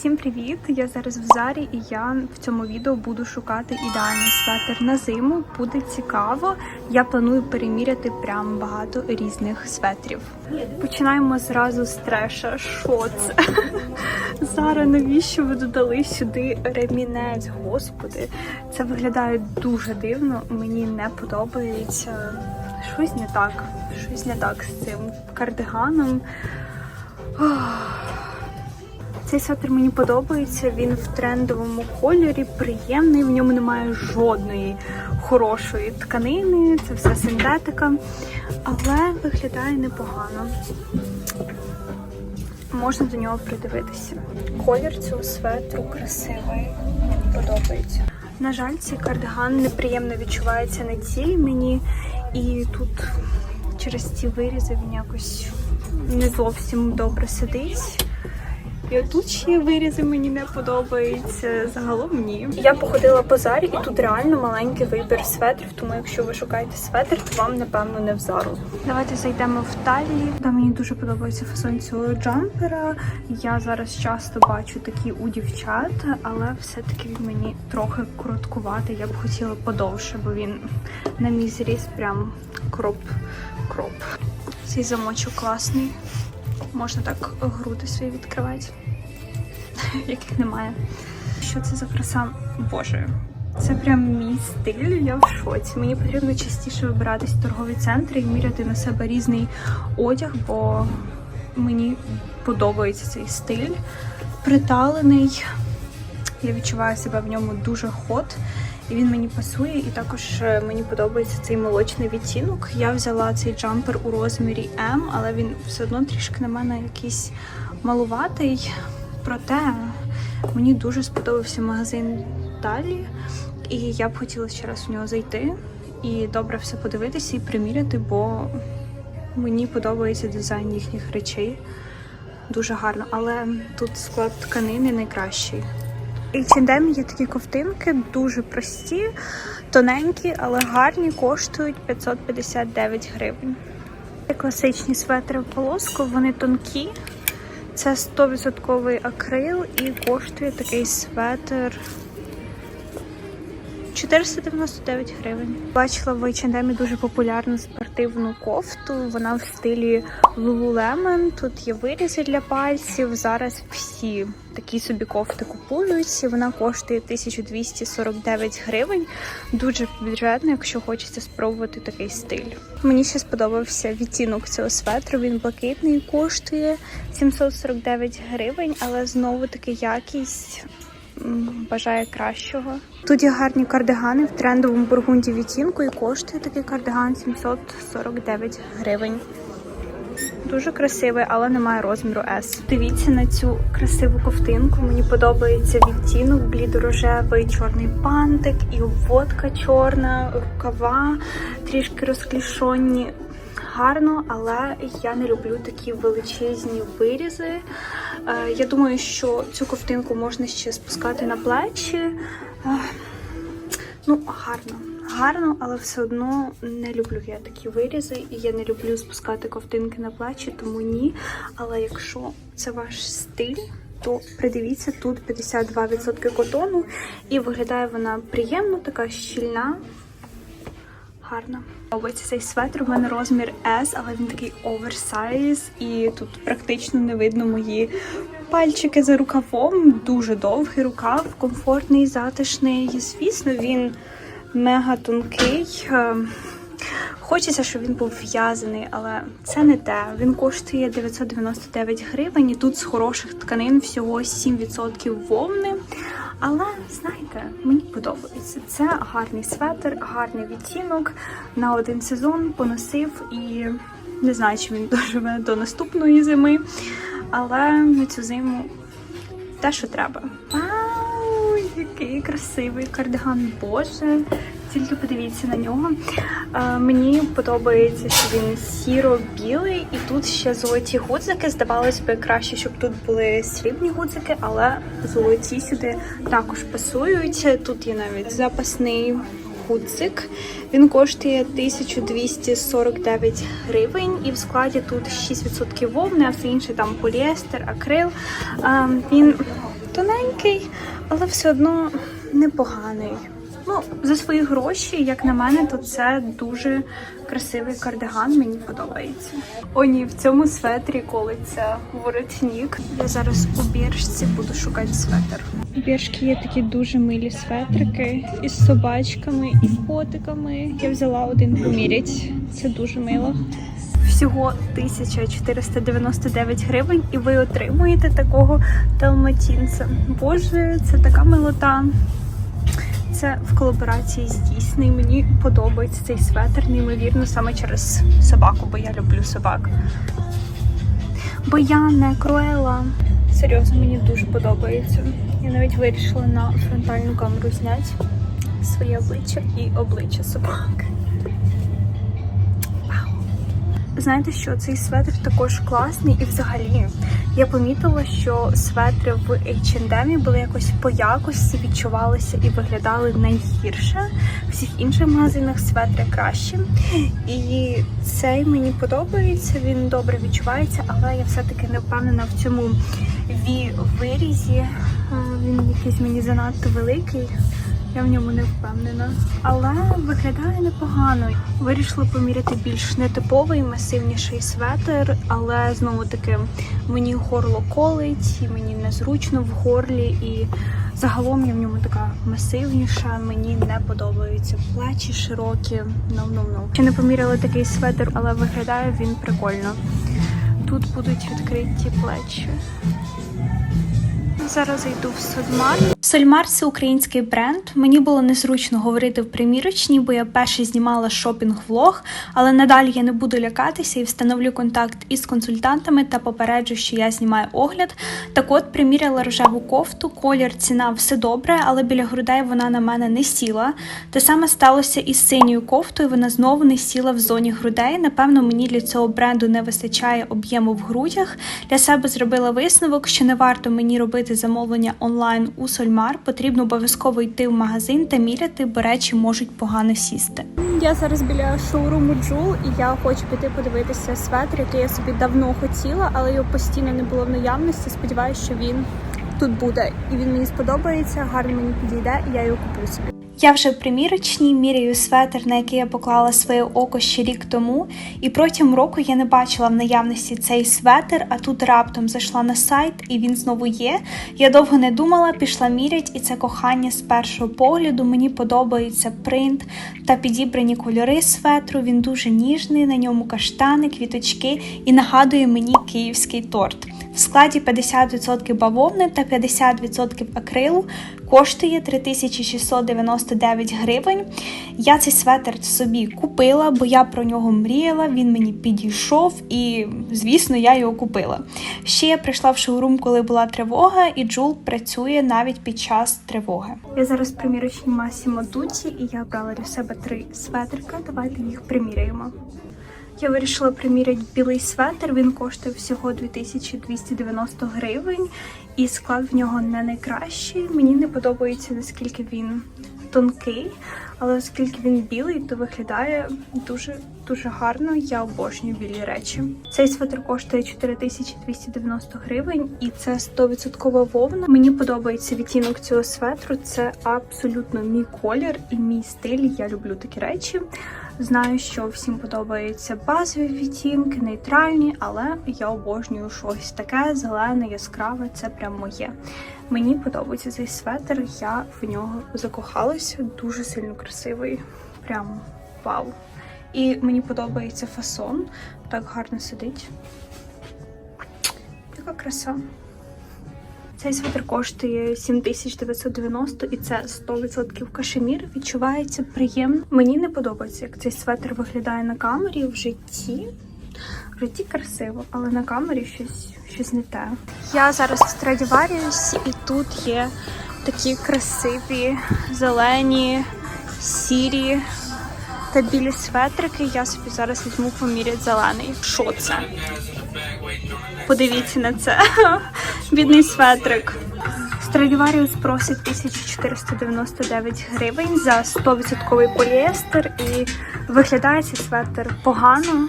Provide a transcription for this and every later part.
Всім привіт! Я зараз в зарі і я в цьому відео буду шукати ідеальний светр на зиму. Буде цікаво. Я планую переміряти прям багато різних светрів. Починаємо зразу з треша. Що це? Зара, навіщо ви додали сюди ремінець? Господи, це виглядає дуже дивно. Мені не подобається. Щось не так. Щось не так з цим кардиганом. Цей светр мені подобається. Він в трендовому кольорі, приємний. В ньому немає жодної хорошої тканини. Це все синтетика, але виглядає непогано. Можна до нього придивитися. Колір цього светру красивий. Мені подобається. На жаль, цей кардиган неприємно відчувається на тілі мені, і тут через ці вирізи він якось не зовсім добре сидить. І тут ще вирізи мені не подобаються. Загалом ні. Я походила по зарі, і тут реально маленький вибір светрів. Тому якщо ви шукаєте светр, то вам напевно не в зару. Давайте зайдемо в Таллі. Там мені дуже подобається фасон цього джампера. Я зараз часто бачу такі у дівчат, але все-таки він мені трохи короткуватий. Я б хотіла подовше, бо він на мій зріст прям кроп кроп. Цей замочок класний. Можна так груди свої відкривати, яких немає. Що це за краса? Боже, це прям мій стиль, я в шоці. Мені потрібно частіше вибиратись в торгові центри і міряти на себе різний одяг, бо мені подобається цей стиль. Приталений. Я відчуваю себе в ньому дуже хот. І він мені пасує, і також е, мені подобається цей молочний відтінок. Я взяла цей джампер у розмірі М, але він все одно трішки на мене якийсь малуватий. Проте мені дуже сподобався магазин Далі, і я б хотіла ще раз в нього зайти і добре все подивитися і приміряти, бо мені подобається дизайн їхніх речей. Дуже гарно, але тут склад тканини найкращий. H&M є такі ковтинки, дуже прості, тоненькі, але гарні, коштують 559 гривень. Це класичні светри в полоску, вони тонкі. Це 100% акрил і коштує такий светр 499 гривень. Бачила в H&M дуже популярну спортивну кофту. Вона в стилі Lululemon. Тут є вирізи для пальців. Зараз всі такі собі кофти купуються. Вона коштує 1249 гривень. Дуже бюджетно, якщо хочеться спробувати такий стиль. Мені ще сподобався відтінок цього светру. Він блакитний, коштує 749 гривень, але знову таки якість бажає кращого. Тут є гарні кардигани в трендовому бургунді відтінку і коштує такий кардиган 749 гривень. Дуже красивий, але немає розміру S. Дивіться на цю красиву ковтинку. Мені подобається відтінок, блідорожевий, чорний пантик, і обводка чорна, рукава трішки розклішонні. Гарно, але я не люблю такі величезні вирізи. Е, Я думаю, що цю ковтинку можна ще спускати на плечі. Е, Ну, гарно. Гарно, але все одно не люблю я такі вирізи, і я не люблю спускати ковтинки на плечі, тому ні. Але якщо це ваш стиль, то придивіться, тут 52% котону, і виглядає вона приємно, така щільна. Гарно. Подобається цей светр. У мене розмір S, але він такий оверсайз, і тут практично не видно мої пальчики за рукавом. Дуже довгий рукав, комфортний, затишний. Звісно, він мега тонкий. Е, Хочеться, щоб він був в'язаний, але це не те. Він коштує 999 гривень. І тут з хороших тканин всього 7% вовни. Але знаєте, мені подобається. Це гарний светр, гарний відтінок на один сезон поносив і не знаю, чи він доживе до наступної зими. Але на цю зиму те, що треба. Вау, який красивий кардиган, боже. Тільки подивіться на нього. Е, мені подобається, що він сіро-білий, і тут ще золоті гудзики. Здавалось би, краще, щоб тут були срібні гудзики, але золоті сюди також пасують. Тут є навіть запасний гудзик. Він коштує 1249 гривень, і в складі тут 6% вовни, а все інше там поліестер, акрил. Е, Він тоненький, але все одно непоганий. Ну, за свої гроші, як на мене, то це дуже красивий кардиган, мені подобається. О, ні, в цьому светрі колиться воротник. Я зараз у біржці буду шукати светр. У біржки є такі дуже милі светрики із собачками і котиками. Я взяла один помірять. Це дуже мило. Всього 1499 гривень, і ви отримуєте такого далматінця. Боже, це така милота. Це в колаборації з Дійсний. Мені подобається цей светр, неймовірно, саме через собаку, бо я люблю собак. Бо я не круела. Серйозно, мені дуже подобається. Я навіть вирішила на фронтальну камеру зняти своє обличчя і обличчя собак. Знаєте, що цей светр також класний, і взагалі я помітила, що светри в H&M були якось по якості відчувалися і виглядали найгірше. Всіх інших магазинах светри краще. І цей мені подобається, він добре відчувається, але я все-таки не впевнена в цьому ві вирізі. Він якийсь мені занадто великий. Я в ньому не впевнена, але виглядає непогано. Вирішила поміряти більш нетиповий, масивніший светр, але знову таки мені горло колить, і мені незручно в горлі, і загалом я в ньому така масивніша. Мені не подобаються плечі широкі. Ну ну ну. Ще не поміряла такий светр, але виглядає він прикольно. Тут будуть відкриті плечі. Зараз зайду в Содмар. Сольмар це український бренд. Мені було незручно говорити в примірочній, бо я перше знімала шопінг-влог, але надалі я не буду лякатися і встановлю контакт із консультантами та попереджу, що я знімаю огляд. Так от приміряла рожеву кофту, колір, ціна все добре, але біля грудей вона на мене не сіла. Те саме сталося із синьою кофтою. Вона знову не сіла в зоні грудей. Напевно, мені для цього бренду не вистачає об'єму в грудях. Для себе зробила висновок, що не варто мені робити замовлення онлайн у Сольмар. Потрібно обов'язково йти в магазин та міряти, бо речі можуть погано сісти. Я зараз біля шоуруму Джул, і я хочу піти подивитися светр, який я собі давно хотіла, але його постійно не було в наявності. Сподіваюся, що він тут буде, і він мені сподобається, гарно мені підійде, і я його куплю собі. Я вже в примірочній міряю светр, на який я поклала своє око ще рік тому, і протягом року я не бачила в наявності цей светр, а тут раптом зайшла на сайт, і він знову є. Я довго не думала, пішла мірять, і це кохання з першого погляду. Мені подобається принт та підібрані кольори светру. Він дуже ніжний, на ньому каштани, квіточки і нагадує мені київський торт. В складі 50% бавовни та 50% акрилу коштує 3699 гривень. Я цей светр собі купила, бо я про нього мріяла, він мені підійшов і, звісно, я його купила. Ще я прийшла в шоурум, коли була тривога, і Джул працює навіть під час тривоги. Я зараз в масі Мадуці, і я обрала для себе три светрика. Давайте їх приміряємо. Я вирішила приміряти білий светр. Він коштує всього 2290 гривень, і склад в нього не найкращий. Мені не подобається наскільки він тонкий, але оскільки він білий, то виглядає дуже дуже гарно. Я обожнюю білі речі. Цей светр коштує 4290 гривень, і це 100% вовна. Мені подобається відтінок цього светру. Це абсолютно мій колір і мій стиль. Я люблю такі речі. Знаю, що всім подобаються базові відтінки, нейтральні, але я обожнюю щось таке зелене, яскраве. Це прям моє. Мені подобається цей светр. Я в нього закохалася. Дуже сильно красивий. Прям вау. І мені подобається фасон. Так гарно сидить. Така краса. Цей свитер коштує 7990 і це 100% кашемір. Відчувається приємно. Мені не подобається, як цей светр виглядає на камері в житті. В житті красиво, але на камері щось, щось не те. Я зараз в Страдіваріусі і тут є такі красиві, зелені, сірі та білі светрики. Я собі зараз візьму поміряти зелений. Що це? Подивіться на це. Бідний светрик. Страдіваріус просить 1499 гривень за 100% поліестер і виглядає цей светр погано.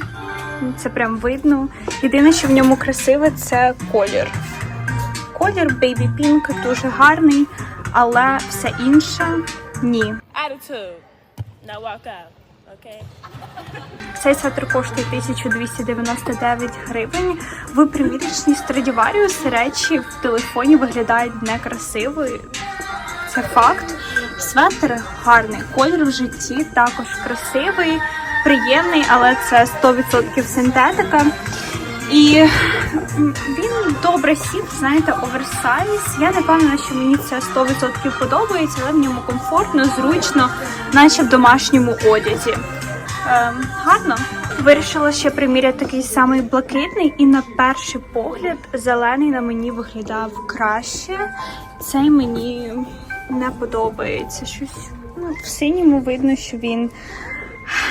Це прям видно. Єдине, що в ньому красиве, це колір. колір Baby Pink дуже гарний, але все інше ні. Attitude. Now walk out. Цей светр коштує 1299 гривень. В примірочній Страдіваріус речі в телефоні виглядають некрасиво. Це факт. Светр гарний. Колір в житті також красивий, приємний, але це 100% синтетика. І він добре сів, знаєте, оверсайз. Я не впевнена, що мені це 100% подобається, але в ньому комфортно, зручно, наче в домашньому одязі. Ем, гарно. Вирішила ще приміряти такий самий блакитний, і на перший погляд зелений на мені виглядав краще. Цей мені не подобається. Щось ну, в синьому видно, що він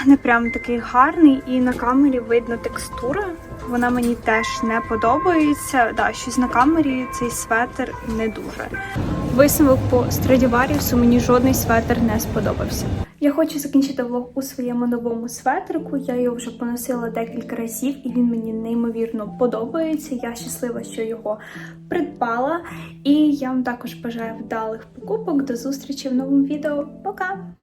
не прям такий гарний, і на камері видно текстура. Вона мені теж не подобається. Да, щось на камері цей светр не дуже. Висновок по Страдіваріусу мені жодний светр не сподобався. Я хочу закінчити влог у своєму новому светрику. Я його вже поносила декілька разів, і він мені неймовірно подобається. Я щаслива, що його придбала. І я вам також бажаю вдалих покупок. До зустрічі в новому відео. Пока!